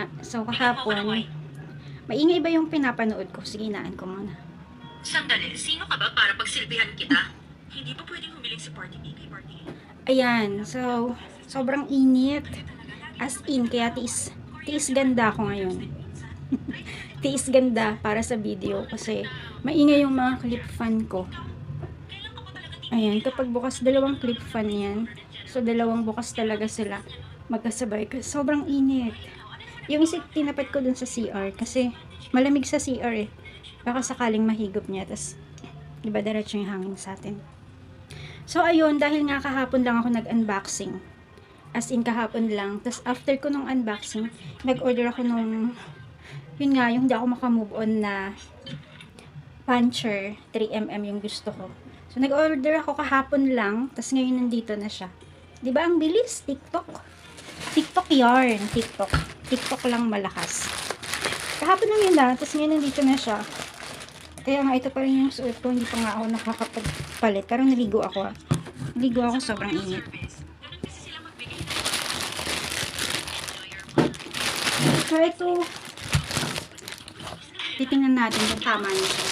nga. So, kahapon, maingay ba yung pinapanood ko? Sige, naan ko muna. Sandali, sino ka ba para pagsilbihan kita? Hindi pa pwedeng humiling si Party B kay Party A. Ayan, so, sobrang init. As in, kaya tiis, tiis ganda ako ngayon. tiis ganda para sa video kasi maingay yung mga clip fan ko. Ayan, kapag bukas dalawang clip fan yan, so dalawang bukas talaga sila magkasabay. Sobrang init. Yung isip tinapat ko dun sa CR kasi malamig sa CR eh. Baka sakaling mahigop niya. Tapos, di ba diretso yung hangin sa atin. So, ayun, dahil nga kahapon lang ako nag-unboxing. As in, kahapon lang. Tapos, after ko nung unboxing, nag-order ako nung, yun nga, yung hindi ako makamove on na puncher 3mm yung gusto ko. So, nag-order ako kahapon lang. Tapos, ngayon nandito na siya. Ba ang bilis? TikTok. TikTok yarn. TikTok. TikTok lang malakas. Kahapon lang yun lang. Tapos, ngayon nandito na siya. Kaya nga, ito pa rin yung suot ko. Hindi pa nga ako nakakapagpalit. Pero naligo ako. ah. Naligo ako sobrang init. So, ito. Titingnan natin kung tama niya siya.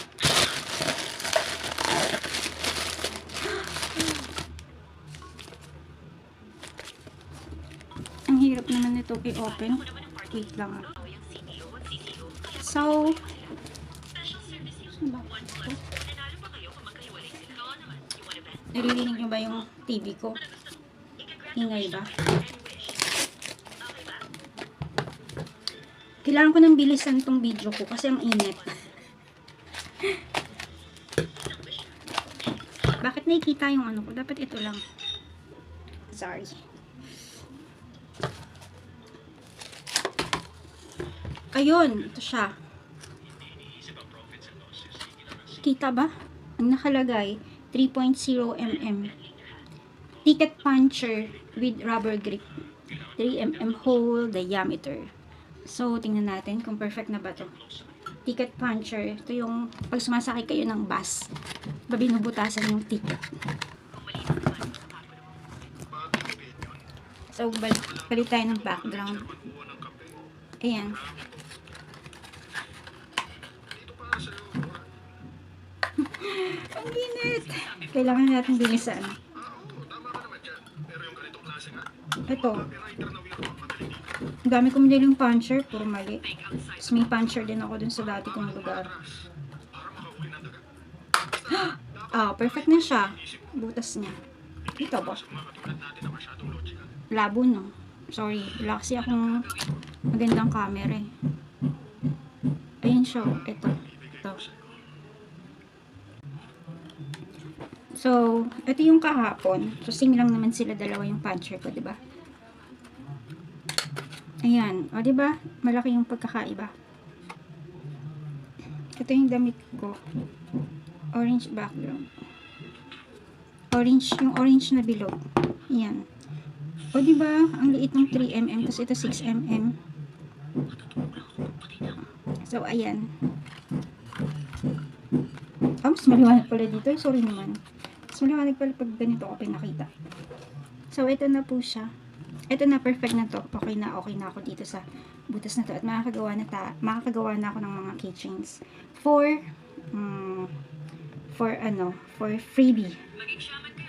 Ang hirap naman nito i-open. Wait lang ah. So? Naririnig nyo ba yung TV ko? Ingay ba? Kailangan ko ng bilisan tong video ko kasi ang init. Bakit nakikita yung ano ko? Dapat ito lang. Sorry. Ayun, ito siya. Kita ba? Ang nakalagay, 3.0 mm. Ticket puncher with rubber grip. 3 mm hole diameter. So, tingnan natin kung perfect na ba to. Ticket puncher. Ito yung pag sumasakay kayo ng bus, babinubutasan yung ticket. So, balik, balik tayo ng background. Ayan. Ang init. Kailangan natin bilisan. Ito. Ang dami kong nilang puncher. Puro mali. Tapos may puncher din ako dun sa dati kong lugar. Ah, perfect na siya. Butas niya. Ito ba? Labo, no? Sorry. Wala kasi akong magandang camera eh. Ayan siya. oh. Ito. Ito. So, ito yung kahapon. So, same lang naman sila dalawa yung puncher ko, di ba? Ayan. O, di ba? Malaki yung pagkakaiba. Ito yung damit ko. Orange background. Orange, yung orange na bilog. Ayan. O, di ba? Ang liit ng 3mm, tapos ito 6mm. So, ayan. Oh, mas maliwanag pala dito. Sorry naman. Mas maliwanag pala pag ganito ako pinakita. So, ito na po siya. Ito na, perfect na to. Okay na, okay na ako dito sa butas na to. At makakagawa na, ta makakagawa na ako ng mga keychains. For, um, for ano, for freebie.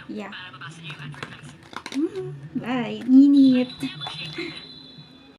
Yeah. Mm, bye. Minute.